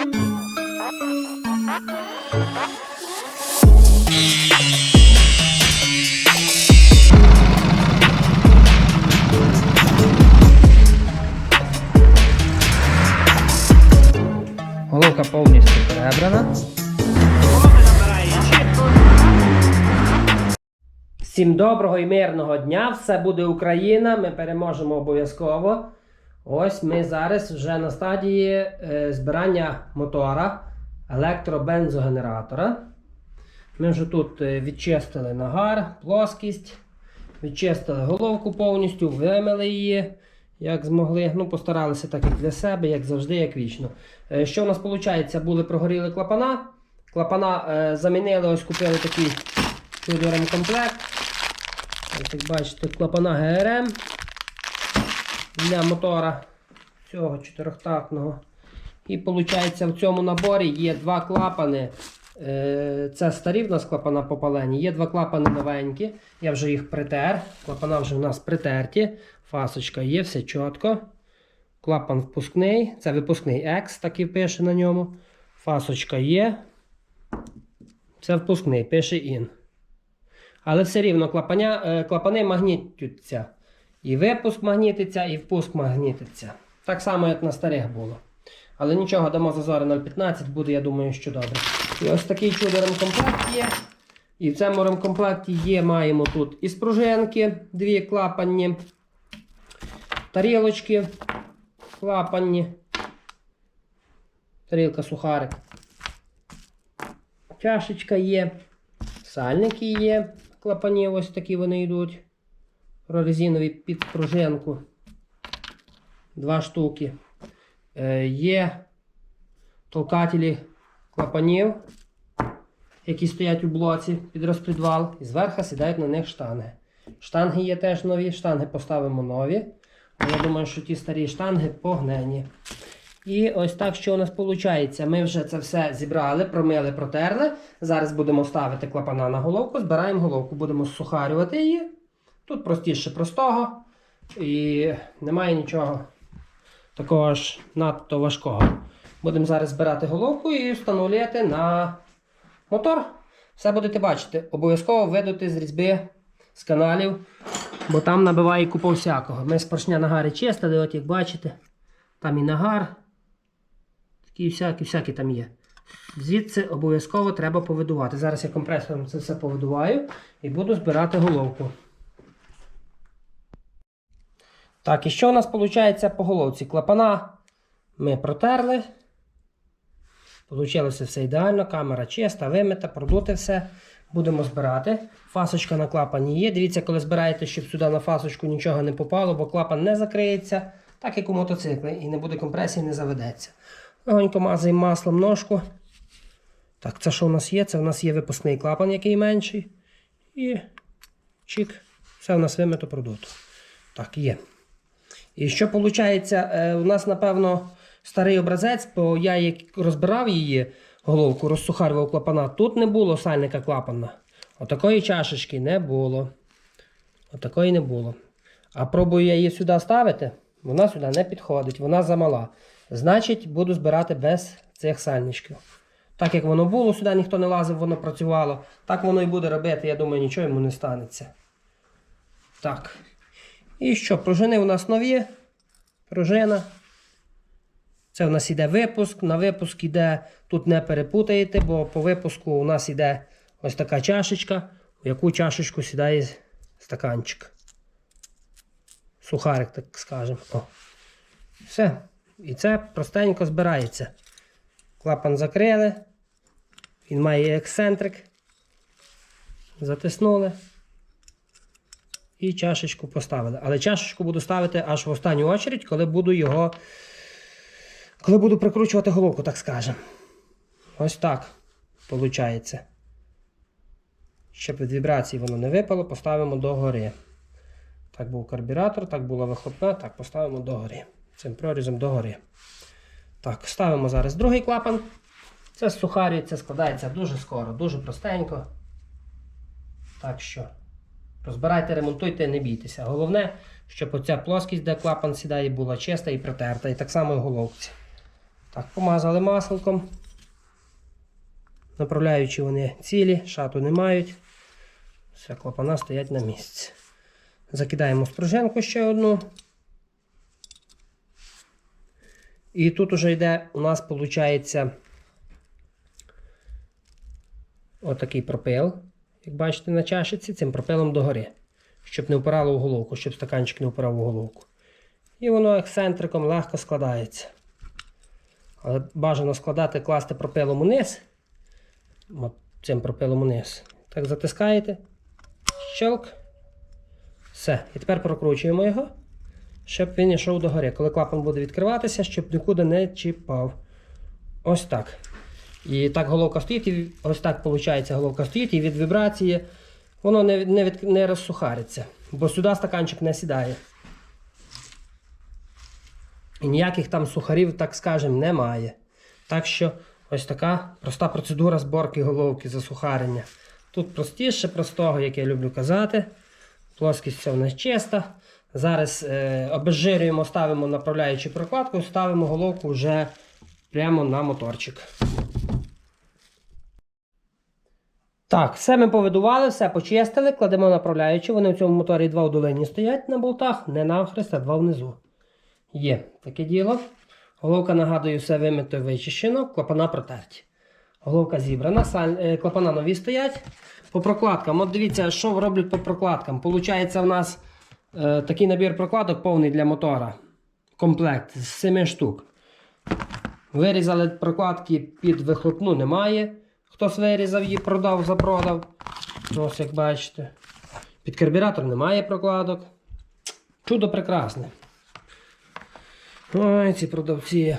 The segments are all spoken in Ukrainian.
Головка повністю перебрана. Всім доброго і мирного дня! Все буде Україна. Ми переможемо обов'язково. Ось ми зараз вже на стадії е, збирання мотора електробензогенератора. Ми вже тут е, відчистили нагар, плоскість, відчистили головку повністю, вимили її, як змогли. Ну, постаралися так як для себе, як завжди, як вічно. Е, Що у нас виходить? Були прогоріли клапана. Клапана замінили, ось купили такий комплект. Ось як бачите, клапана ГРМ для мотора цього чотирьохтактного. І виходить, в цьому наборі є два клапани. Е, Це старі в нас клапана попалені. Є два клапани новенькі. Я вже їх притер. Клапана вже в нас притерті. Фасочка є, все чітко. Клапан впускний. Це випускний X, так і пише на ньому. Фасочка є. Це впускний, пише IN. Але все рівно клапаня, е, клапани магнітються. І випуск магнітиться, і впуск магнітиться. Так само, як на старих було. Але нічого, дамо зазори 0,15, буде, я думаю, що добре. І ось такий чудо ремкомплект є. І в цьому ремкомплекті є, маємо тут і спружинки, дві клапанні, тарілочки клапанні, тарілка сухарик. Чашечка є, сальники є, клапані ось такі вони йдуть. Прорезинові під пружинку. Два штуки. Е, є толкателі клапанів, які стоять у блоці під розпідвал, і зверху сідають на них штанги. Штанги є теж нові, штанги поставимо нові. Але я думаю, що ті старі штанги погнені. І ось так, що у нас виходить. Ми вже це все зібрали, промили, протерли. Зараз будемо ставити клапана на головку, збираємо головку, будемо сухарювати її. Тут простіше простого. І немає нічого такого ж надто важкого. Будемо зараз збирати головку і встановлювати на мотор. Все будете бачити. Обов'язково видати з різьби з каналів, бо там набиває купу всякого. Ми з поршня нагари чистили, от як бачите, там і нагар. Такі всякі, всякі там є. Звідси обов'язково треба повидувати. Зараз я компресором це все повидуваю і буду збирати головку. Так, і що у нас виходить по головці? Клапана ми протерли. Получилося все ідеально, камера чиста, вимита, продути все. Будемо збирати. Фасочка на клапані є. Дивіться, коли збираєте, щоб сюди на фасочку нічого не попало, бо клапан не закриється, так як у мотоциклі, і не буде компресії, не заведеться. Легонько мазаємо маслом ножку. Так, це що у нас є? Це у нас є випускний клапан, який менший. І чик, все у нас вимито продуто. Так, є. І що виходить, у нас, напевно, старий образець, бо я як розбирав її головку, розсухарював клапана. Тут не було сальника клапана. Отакої чашечки не було. Отакої не було. А пробую я її сюди ставити, вона сюди не підходить, вона замала. Значить, буду збирати без цих сальничків. Так як воно було, сюди ніхто не лазив, воно працювало. Так воно і буде робити, я думаю, нічого йому не станеться. Так. І що, пружини у нас нові. Пружина. Це у нас іде випуск. На випуск іде, тут не перепутаєте, бо по випуску у нас іде ось така чашечка, у яку чашечку сідає стаканчик. Сухарик, так скажемо. Все. І це простенько збирається. Клапан закрили. Він має ексцентрик. Затиснули. І чашечку поставили. Але чашечку буду ставити аж в останню очередь, коли буду його. Коли буду прикручувати головку, так скажемо. Ось так виходить. Щоб від вібрації воно не випало, поставимо догори. Так був карбюратор, так була вихлопна, так поставимо догори. Цим прорізом догори. Так, ставимо зараз другий клапан. Це сухарюється, складається дуже скоро, дуже простенько. Так що. Розбирайте, ремонтуйте, не бійтеся. Головне, щоб оця плоскість, де клапан сідає, була чиста і протерта. І так само і головці. Так, помазали масликом. Направляючи вони цілі, шату не мають. Все, клапана стоять на місці. Закидаємо спружинку ще одну. І тут уже йде, у нас виходить отакий пропил. Як бачите на чашиці, цим пропилом догори. Щоб не впирало в головку, щоб стаканчик не впирав у головку. І воно ексцентриком легко складається. Але бажано складати, класти пропилом униз. От цим пропилом униз. Так затискаєте. Щелк. Все. І тепер прокручуємо його, щоб він йшов догори. Коли клапан буде відкриватися, щоб нікуди не чіпав. Ось так. І так головка стоїть, і ось так виходить, головка стоїть, і від вібрації воно не, не, від, не розсухариться. Бо сюди стаканчик не сідає. І ніяких там сухарів, так скажемо, немає. Так що ось така проста процедура зборки головки засухарення. Тут простіше, простого, як я люблю казати. Плоскість в нас чиста. Зараз е, обезжирюємо, ставимо направляючу прокладку, ставимо головку вже прямо на моторчик. Так, все ми повидували, все почистили, кладемо направляючі. Вони в цьому моторі два в долині стоять на болтах, не навхрест, а два внизу. Є таке діло. Головка, нагадую, все вимито і вичищено, клапана протерті. Головка зібрана, саль- е, клапана нові стоять. По прокладкам, от дивіться, що роблять по прокладкам. Получається, в нас е, такий набір прокладок повний для мотора. Комплект з 7 штук. Вирізали прокладки під вихлопну, немає. Хтось вирізав її, продав, запродав. Ось як бачите. Під карбюратор немає прокладок. Чудо прекрасне. Ой, ці продавці.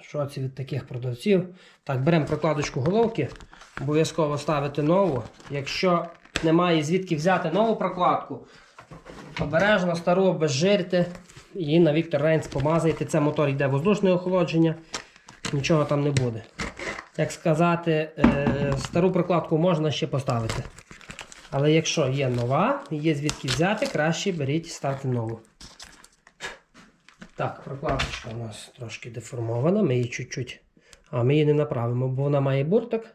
Що це від таких продавців? Так, беремо прокладочку головки. Обов'язково ставити нову. Якщо немає звідки взяти нову прокладку, обережно стару обезжирте і на Віктор Рейнс помазайте. Це мотор йде воздушне охолодження, нічого там не буде. Як сказати, е, стару прокладку можна ще поставити. Але якщо є нова, є звідки взяти, краще беріть ставте нову. Так, прокладочка у нас трошки деформована, ми її чуть-чуть. А ми її не направимо, бо вона має бурток.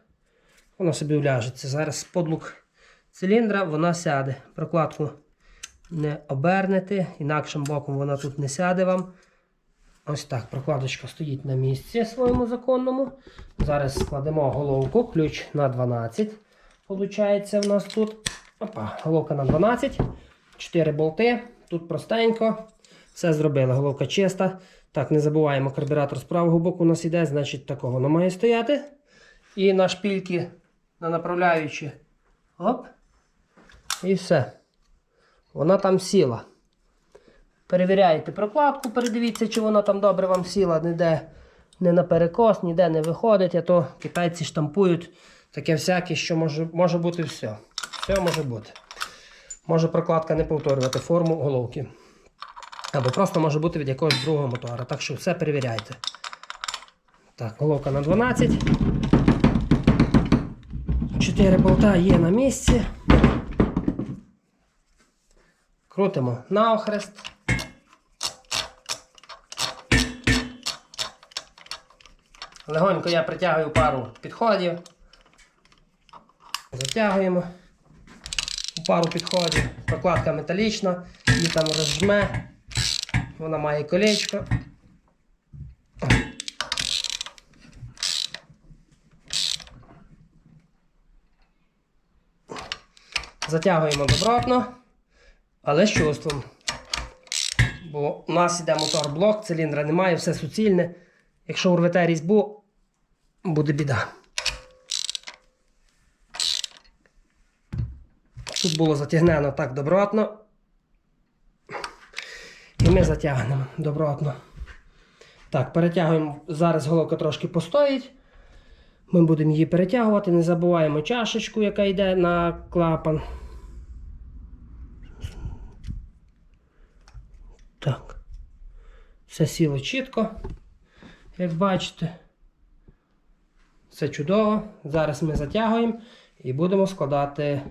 Вона собі вляжеться. Зараз подлук циліндра вона сяде. Прокладку не обернете, інакшим боком вона тут не сяде вам. Ось так, прокладочка стоїть на місці своєму законному. Зараз складемо головку, ключ на 12. Получається у нас тут. Опа, головка на 12. 4 болти. Тут простенько. Все зробили, головка чиста. Так, не забуваємо, карбюратор з правого боку у нас іде, значить такого воно має стояти. І на шпільки на направляючі. Оп. І все. Вона там сіла. Перевіряєте прокладку, передивіться, чи вона там добре вам сіла, ніде не на перекос, ніде не виходить, а то китайці штампують таке всяке, що може, може бути все. Все може бути. Може прокладка не повторювати форму головки. Або просто може бути від якогось другого мотора. Так що все перевіряйте. Так, головка на 12. 4 болта є на місці. Крутимо навхрест. Легонько я притягую пару підходів. Затягуємо у пару підходів. Прокладка металічна, її там розжме. Вона має колечко. Затягуємо добротно, але з чувством. Бо у нас йде мотор-блок, циліндра немає, все суцільне. Якщо урвете різьбу, буде біда. Тут було затягнено так добротно. І ми затягнемо добротно. Так, перетягуємо. Зараз головка трошки постоїть. Ми будемо її перетягувати. Не забуваємо чашечку, яка йде на клапан. Так. Все сіло чітко. Як бачите. Все чудово. Зараз ми затягуємо і будемо складати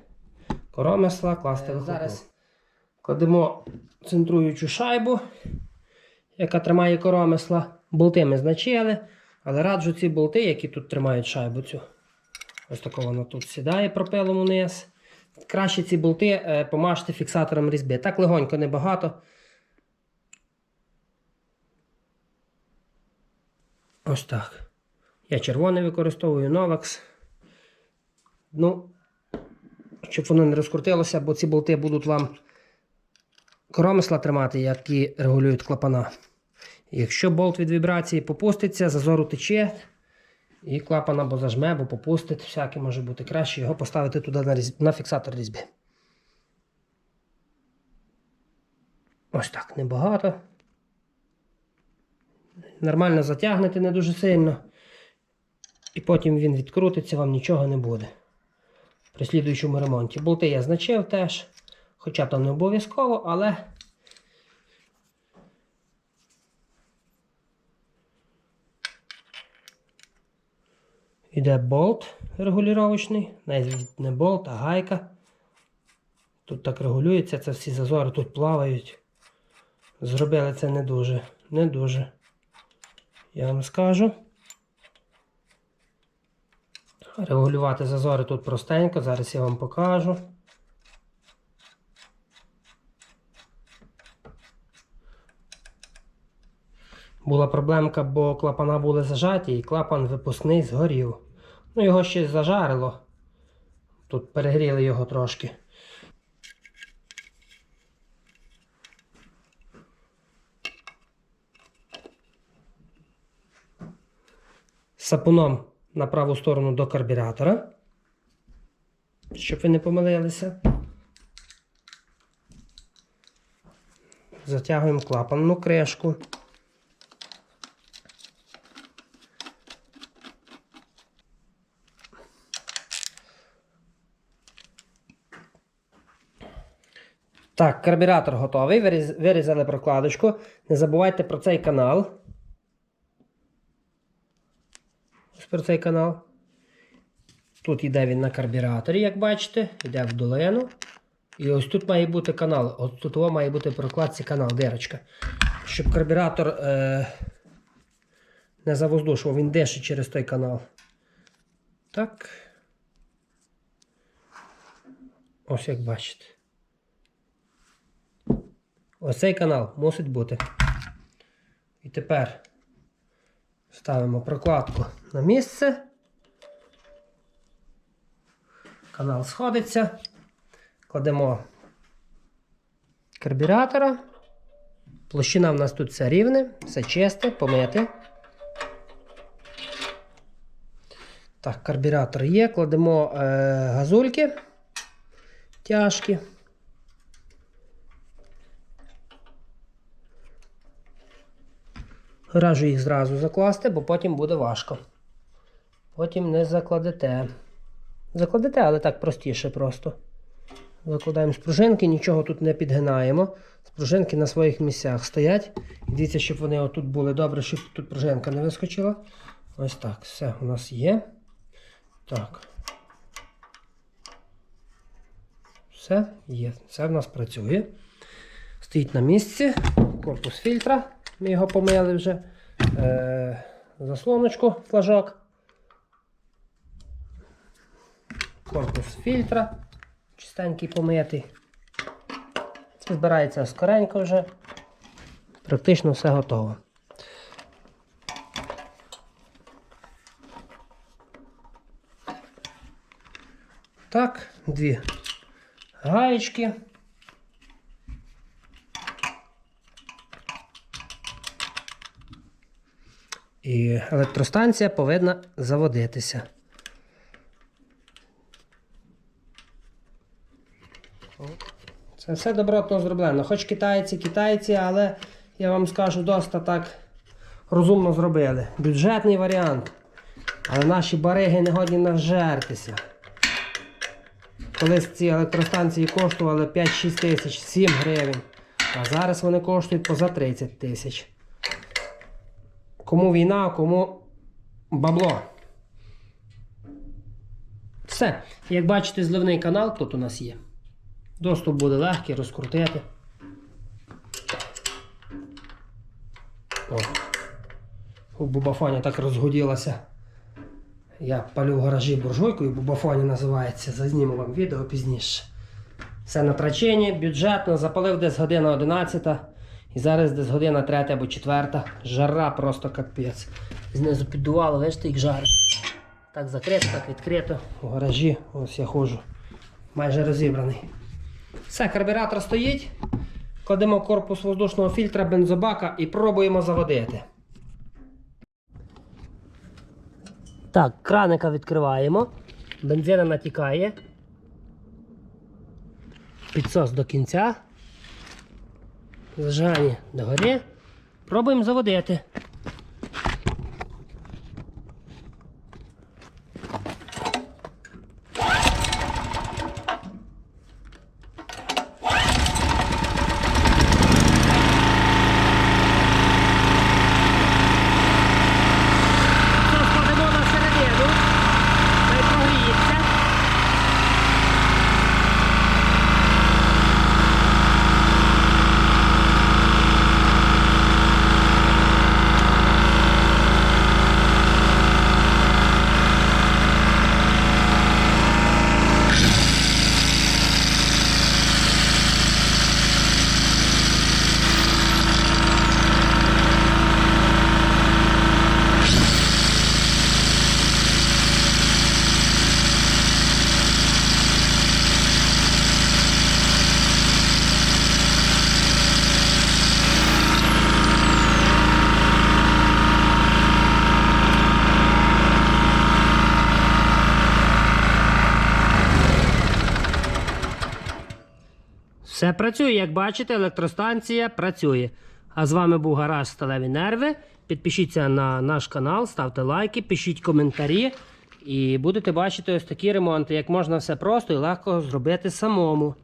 коромисла, класти вихлопну. Зараз кладемо центруючу шайбу, яка тримає коромисла. Болти ми значили. Але раджу ці болти, які тут тримають шайбу цю. Ось тако воно тут сідає пропилом униз. Краще ці болти е, помажте фіксатором різьби. Так легонько, небагато. Ось так. Я червоний використовую Novex. Ну, щоб воно не розкрутилося, бо ці болти будуть вам коромисла тримати, які регулюють клапана. Якщо болт від вібрації попуститься, зазор утече, і клапан або зажме, або попустить, всяке може бути краще його поставити туди на, різь... на фіксатор різьби. Ось так, небагато. Нормально затягнете не дуже сильно. І потім він відкрутиться, вам нічого не буде. При слідуючому ремонті. Болти я значив теж. Хоча то не обов'язково, але. Іде болт регулювачний, навіть не болт, а гайка. Тут так регулюється, це всі зазори тут плавають. Зробили це не дуже, не дуже. Я вам скажу. Регулювати зазори тут простенько, зараз я вам покажу. Була проблемка, бо клапана були зажаті і клапан випускний згорів. Ну, його ще зажарило. Тут перегріли його трошки. Сапуном на праву сторону до карбюратора. Щоб ви не помилилися. Затягуємо клапанну кришку. Так, карбюратор готовий. Вирізали прокладочку. Не забувайте про цей канал. Ось про цей канал. Тут йде він на карбюраторі, як бачите, йде в долину. І ось тут має бути канал. Ось тут має бути прокладці канал, дирочка. Щоб карбюратор е- не завоздушував, він дишить через той канал. Так. Ось як бачите. Ось цей канал мусить бути. І тепер ставимо прокладку на місце. Канал сходиться. Кладемо карбюратора. Площина в нас тут все рівне, все чисте, помите. Так, карбюратор є. Кладемо е, газульки тяжкі. Раджу їх зразу закласти, бо потім буде важко. Потім не закладете. Закладете, але так простіше просто. Закладаємо спружинки, нічого тут не підгинаємо. Спружинки на своїх місцях стоять. Дивіться, щоб вони отут були добре, щоб тут пружинка не вискочила. Ось так, все у нас є. Так. Все, є. Все в нас працює. Стоїть на місці. Корпус фільтра. Ми його помили вже. Е, заслоночку, флажок. Корпус фільтра. Чистенький помитий. Це збирається скоренько вже. Практично все готово. Так, дві гаєчки. І електростанція повинна заводитися. Це все добротно зроблено. Хоч китайці, китайці, але я вам скажу, доста так розумно зробили. Бюджетний варіант. Але наші бариги не годні нажертися. Колись ці електростанції коштували 5-6 тисяч, 7 гривень. А зараз вони коштують поза 30 тисяч. Кому війна, кому бабло. Все. Як бачите, зливний канал тут у нас є. Доступ буде легкий, розкрутити. О. У Бубафоні так розгоділася. Я палю в гаражі буржуйкою, Бубафоні називається. Зазніму вам відео пізніше. Все на траченні, бюджетно, запалив десь година 11. І зараз десь година 3 або 4. Жара просто капець. Знизу піддувало, бачите, як жарить. Так закрито, так відкрито. У гаражі, ось я ходжу. Майже розібраний. Все, карбюратор стоїть. Кладемо корпус воздушного фільтра бензобака і пробуємо заводити. Так, краника відкриваємо. Бензина натікає. Підсос до кінця. Зажигання догори. Пробуємо заводити. Все складемо на середину. Хай прогріється. Все працює, як бачите, електростанція працює. А з вами був гараж Сталеві Нерви. Підпишіться на наш канал, ставте лайки, пишіть коментарі. І будете бачити ось такі ремонти, як можна все просто і легко зробити самому.